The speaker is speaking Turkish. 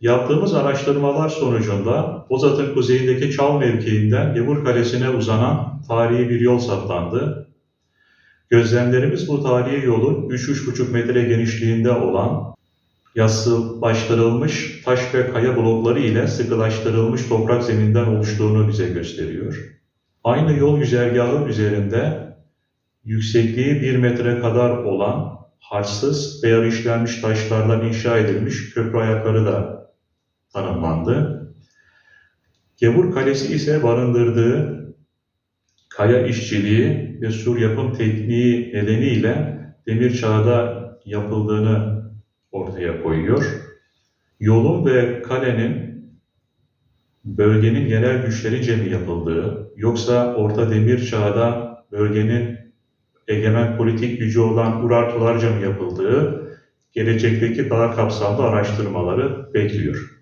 Yaptığımız araştırmalar sonucunda Bozat'ın kuzeyindeki Çal mevkiinden Yavur Kalesi'ne uzanan tarihi bir yol saptandı. Gözlemlerimiz bu tarihi yolun 3-3,5 metre genişliğinde olan yassılaştırılmış taş ve kaya blokları ile sıkılaştırılmış toprak zeminden oluştuğunu bize gösteriyor. Aynı yol güzergahı üzerinde yüksekliği 1 metre kadar olan harçsız veya işlenmiş taşlardan inşa edilmiş köprü ayakları da tanımlandı. Gevur Kalesi ise barındırdığı kaya işçiliği ve sur yapım tekniği nedeniyle demir çağda yapıldığını ortaya koyuyor. Yolun ve kalenin bölgenin yerel güçlerince mi yapıldığı, yoksa Orta Demir Çağ'da bölgenin egemen politik gücü olan Urartularca mı yapıldığı, gelecekteki daha kapsamlı araştırmaları bekliyor.